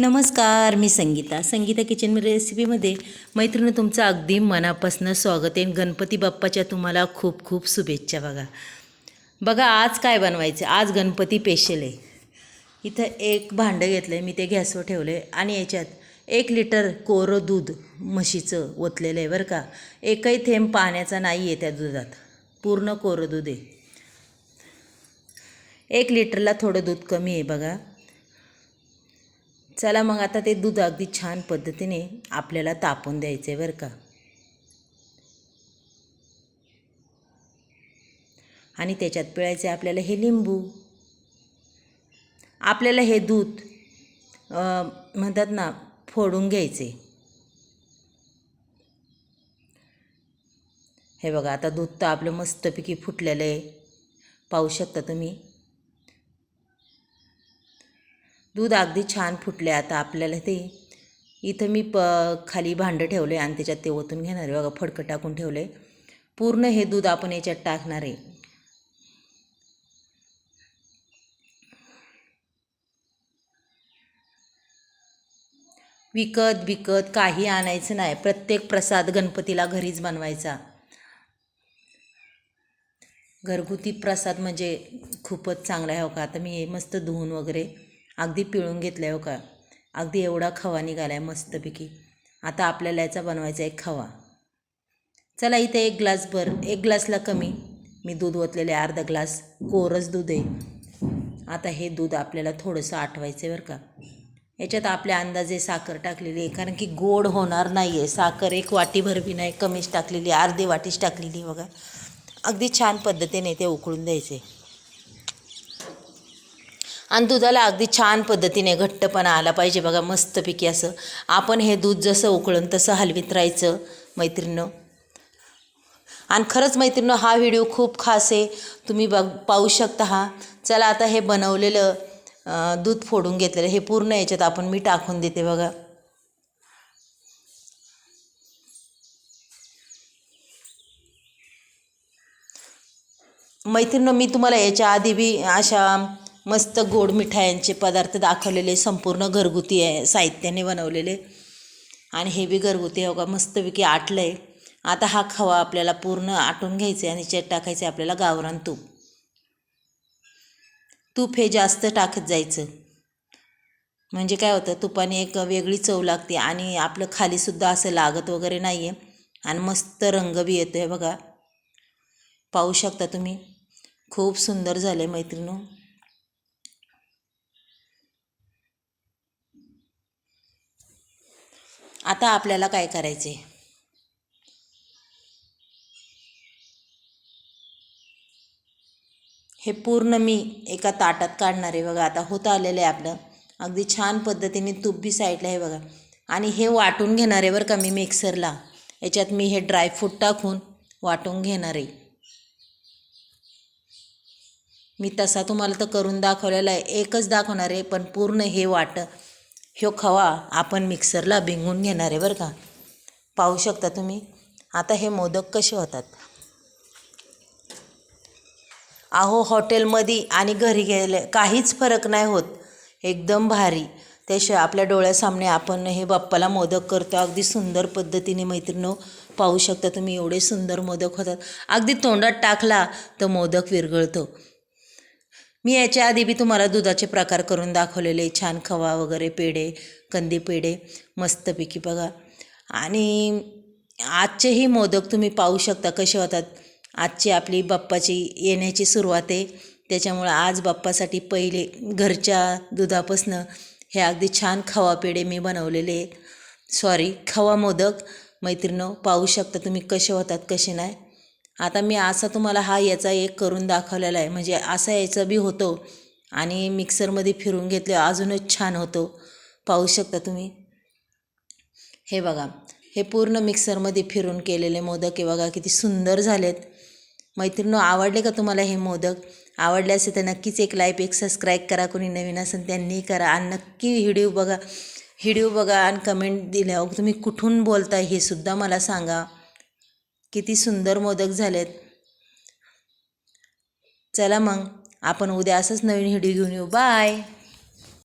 नमस्कार मी संगीता. संगीता किचन रेसिपीमध्ये मैत्रिणी तुमचं अगदी मनापासून स्वागत आहे. गणपती बाप्पाच्या तुम्हाला खूप खूप शुभेच्छा बघा. बघा आज काय बनवायचं? आज गणपती पेशल आहे. इथं एक भांडं घेतलं आहे मी ते गॅसवर ठेवलं आहे आणि याच्यात एक लिटर कोरं दूध म्हशीचं ओतलेलं आहे बरं का. एकही थेंब पाण्याचा नाही आहे त्या दुधात. पूर्ण कोरं दूध आहे. एक लिटरला थोडं दूध कमी आहे बघा. चला मग आता ते दूध अगदी छान पद्धतीने आपल्याला तापून द्यायचं आहे बरं का. आणि त्याच्यात पिळायचं आहे आपल्याला हे लिंबू. आपल्याला हे दूध म्हणतात ना फोडून घ्यायचे. हे बघा आता दूध तर आपलं मस्तपैकी फुटलेलं आहे. पाहू शकता तुम्ही. दूध अगदी छान फुटले आता आपल्याला ते. इथं मी प खाली भांडं ठेवलं आहे आणि त्याच्यात ते ओतून घेणार आहे. बघा फडकं टाकून ठेवलं आहे पूर्ण हे दूध आपण याच्यात टाकणार आहे. विकत विकत काही आणायचं नाही. प्रत्येक प्रसाद गणपतीला घरीच बनवायचा. घरगुती प्रसाद म्हणजे खूपच चांगला आहे. हो का? आता मी हे मस्त धुवून वगैरे अगदी पिळून घेतलं आहे हो का? अगदी एवढा खवा निघाला आहे मस्तपैकी. आता आपल्याला याचा बनवायचा एक खवा. चला इथे एक ग्लास भर एक ग्लासला कमी. मी दूध ओतलेले आहे अर्धा ग्लास कोरच दूध आहे. आता हे दूध आपल्याला थोडंसं आठवायचं आहे बरं का. याच्यात आपल्या अंदाजे साखर टाकलेली आहे कारण की गोड होणार नाही आहे साखर एक वाटीभर बी नाही कमीच टाकलेली आहे अर्धी वाटीच टाकलेली आहे बघा. अगदी छान पद्धतीने ते उकळून द्यायचे. आणि दुधाला अगदी छान पद्धतीने घट्टपणा आला पाहिजे. बघा मस्तपैकी असं आपण हे दूध जसं उकळून तसं हलवीत राहायचं मैत्रिणं आणि खरंच मैत्रिणं हा व्हिडिओ खूप खास आहे. तुम्ही बघ पाहू शकता हा. चला आता हे बनवलेलं दूध फोडून घेतलेलं हे पूर्ण याच्यात आपण मी टाकून देते बघा. मैत्रिणं मी तुम्हाला याच्या आधी बी अशा मस्त गोड मिठायांचे पदार्थ दाखवलेले संपूर्ण घरगुती आहे साहित्याने बनवलेले. आणि हे बी घरगुती आहे बघा मस्तपैकी आटलं आहे आता हा खवा आपल्याला पूर्ण आटून घ्यायचा आहे आणि याच्यात टाकायचं आहे आपल्याला गावरान तूप. तूप हे जास्त टाकत जायचं. म्हणजे काय होतं तुपाने एक वेगळी चव लागते आणि आपलं खालीसुद्धा असं लागत वगैरे नाही आहे आणि मस्त रंग बी येतो आहे बघा. पाहू शकता तुम्ही. खूप सुंदर झालं आहे मैत्रिणू. आता आपल्याला काय करायचे हे पूर्ण मी एका ताटात काढणार आहे बघा. आता होत आलेलं आहे आपलं. अगदी छान पद्धतीने तूप बी साईडला आहे बघा. आणि हे वाटून घेणार आहे बरं का मी मिक्सरला याच्यात मी हे ड्रायफ्रूट टाकून वाटून घेणार आहे. मी तसा तुम्हाला तर करून दाखवलेला आहे. एकच दाखवणार आहे पण पूर्ण हे वाट. ह्यो खवा आपण मिक्सरला भिंगून घेणार आहे बरं का. पाहू शकता तुम्ही. आता हे मोदक कसे होतात? अहो हॉटेलमध्ये आणि घरी गेले काहीच फरक नाही होत. एकदम भारी. त्याशिवाय आपल्या डोळ्यासामने आपण हे बाप्पाला मोदक करतो. अगदी सुंदर पद्धतीने मैत्रिणी पाहू शकता तुम्ही एवढे सुंदर मोदक होतात. अगदी तोंडात टाकला तर मोदक विरघळतो. मी याच्या आधी बी तुम्हाला दुधाचे प्रकार करून दाखवलेले छान खवा वगैरे पेढे कंदी पेढे मस्तपैकी बघा. आणि आजचेही मोदक तुम्ही पाहू शकता कसे होतात. आजची आपली बाप्पाची येण्याची सुरुवात आहे. त्याच्यामुळं आज बाप्पासाठी पहिले घरच्या दुधापासनं हे अगदी छान खवा पेढे मी बनवलेले सॉरी खवा मोदक मैत्रिणं पाहू शकता तुम्ही कसे होतात कसे नाही. आता मी असा तुम्हाला हा याचा एक करून दाखवलेला आहे. म्हणजे असा याचा बी होतो. आणि मिक्सरमध्ये फिरून घेतले अजूनच छान होतो. पाहू शकता तुम्ही. हे बघा. हे पूर्ण मिक्सरमध्ये फिरून केलेले मोदक हे बघा किती सुंदर झालेत. मैत्रिणीनं आवडले का तुम्हाला हे मोदक? आवडले असेल तर नक्कीच एक लाईक एक सबस्क्राईब करा. कोणी नवीन असेल त्यांनी करा. आणि नक्की व्हिडिओ बघा. व्हिडिओ बघा आणि कमेंट दिल्यावर तुम्ही कुठून बोलताय हे सुद्धा मला सांगा. किती सुंदर मोदक झालेत. चला मग आपण उद्या असंच नवीन व्हिडिओ घेऊन येऊ. बाय.